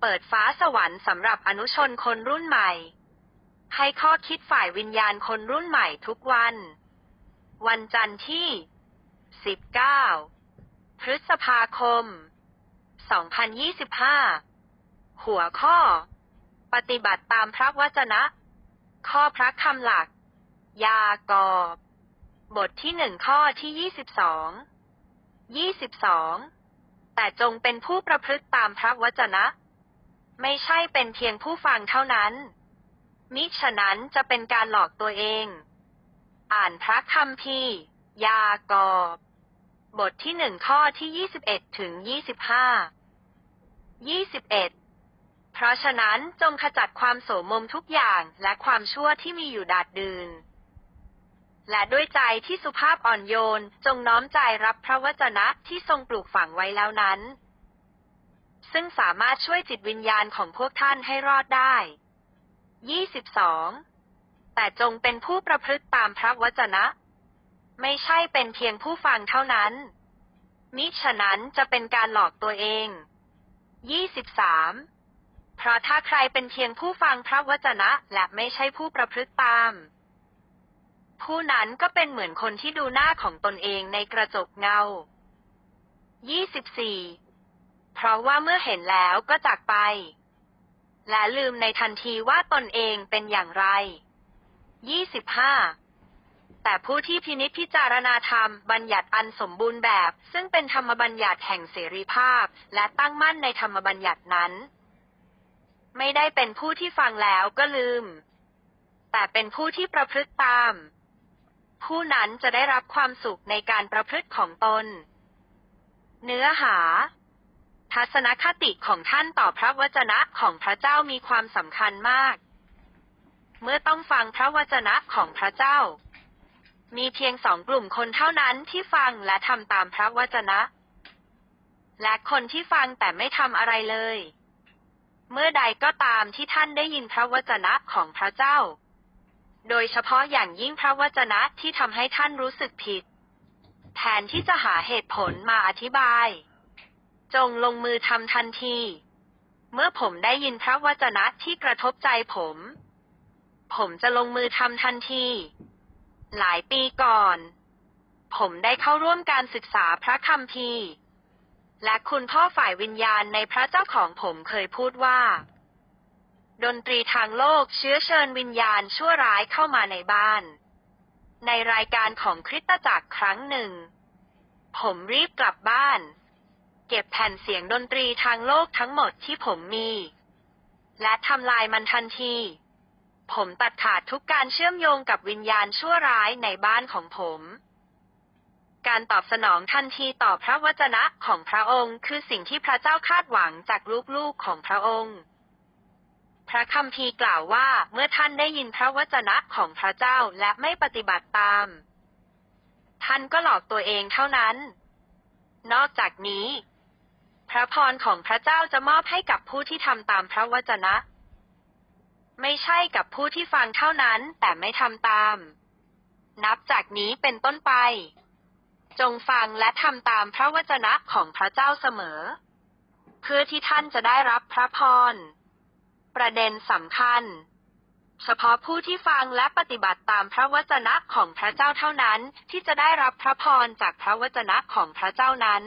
เปิดฟ้าสวรรค์สำหรับอนุชนคนรุ่นใหม่ ให้ข้อคิดฝ่ายวิญญาณคนรุ่นใหม่ทุกวัน วันจันทร์ที่ 19 พฤษภาคม 2025 หัวข้อ ปฏิบัติตามพระวจนะ ข้อพระคำหลัก ยากอบ บทที่หนึ่งข้อที่ยี่สิบสองยี่สิบสองแต่จงเป็นผู้ประพฤติตามพระวจนะ ไม่ใช่เป็นเพียงผู้ฟังเท่านั้น มิฉะนั้นจะเป็นการหลอกตัวเอง อ่านพระคัมภีร์ยากอบบทที่หนึ่งข้อที่ยี่สิบเอ็ดถึงยี่สิบห้ายี่สิบเอ็ดเพราะฉะนั้นจงขจัดความโสมมทุกอย่างและความชั่วที่มีอยู่ดาดดืนและด้วยใจที่สุภาพอ่อนโยนจงน้อมใจรับพระวจนะที่ทรงปลูกฝังไว้แล้วนั้น ซึ่งสามารถช่วยจิตวิญญาณของพวกท่านให้รอดได้ 22. แต่จงเป็นผู้ประพฤติตามพระวจนะ ไม่ใช่เป็นเพียงผู้ฟังเท่านั้น มิฉะนั้นจะเป็นการหลอกตัวเอง 23. เพราะถ้าใครเป็นเพียงผู้ฟังพระวจนะและไม่ใช่ผู้ประพฤติตาม ผู้นั้นก็เป็นเหมือนคนที่ดูหน้าของตนเองในกระจกเงา 24. เพราะว่าเมื่อเห็นแล้วก็จากไป และลืมในทันทีว่าตนเองเป็นอย่างไร 25. แต่ผู้ที่พินิจพิจารณาธรรมบัญญัติอันสมบูรณ์แบบ ซึ่งเป็นธรรมบัญญัติแห่งเสรีภาพ และตั้งมั่นในธรรมบัญญัตินั้น ไม่ได้เป็นผู้ที่ฟังแล้วก็ลืม แต่เป็นผู้ที่ประพฤติตาม ผู้นั้นจะได้รับความสุขในการประพฤติของตน เนื้อหา ทัศนคติของท่านต่อพระวจนะของพระเจ้ามีความสำคัญมาก เมื่อต้องฟังพระวจนะของพระเจ้า มีเพียงสองกลุ่มคนเท่านั้นที่ฟังและทำตามพระวจนะ และคนที่ฟังแต่ไม่ทำอะไรเลย เมื่อใดก็ตามที่ท่านได้ยินพระวจนะของพระเจ้า โดยเฉพาะอย่างยิ่งพระวจนะที่ทำให้ท่านรู้สึกผิด แทนที่จะหาเหตุผลมาอธิบาย จงลงมือทำทันที เมื่อผมได้ยินพระวจนะที่กระทบใจผม ผมจะลงมือทำทันที หลายปีก่อน ผมได้เข้าร่วมการศึกษาพระคัมภีร์ และคุณพ่อฝ่ายวิญญาณในพระเจ้าของผมเคยพูดว่า ดนตรีทางโลกเชื้อเชิญวิญญาณชั่วร้ายเข้ามาในบ้าน ในรายการของคริสตจักรครั้งหนึ่ง ผมรีบกลับบ้าน เก็บแผ่นเสียงดนตรีทางโลกทั้งหมดที่ผมมี และทำลายมันทันที ผมตัดขาดทุกการเชื่อมโยงกับวิญญาณชั่วร้ายในบ้านของผม การตอบสนองทันทีต่อพระวจนะของพระองค์ คือสิ่งที่พระเจ้าคาดหวังจากลูกๆของพระองค์พระคัมภีร์กล่าวว่าเมื่อท่านได้ยินพระวจนะของพระเจ้าและไม่ปฏิบัติตาม ท่านก็หลอกตัวเองเท่านั้น นอกจากนี้ พระพรของพระเจ้าจะมอบให้กับผู้ที่ทำตามพระวจนะ ไม่ใช่กับผู้ที่ฟังเท่านั้นแต่ไม่ทำตาม นับจากนี้เป็นต้นไป จงฟังและทำตามพระวจนะของพระเจ้าเสมอ เพื่อที่ท่านจะได้รับพระพร ประเด็นสำคัญ เฉพาะผู้ที่ฟังและปฏิบัติตามพระวจนะของพระเจ้าเท่านั้นที่จะได้รับพระพรจากพระวจนะของพระเจ้านั้น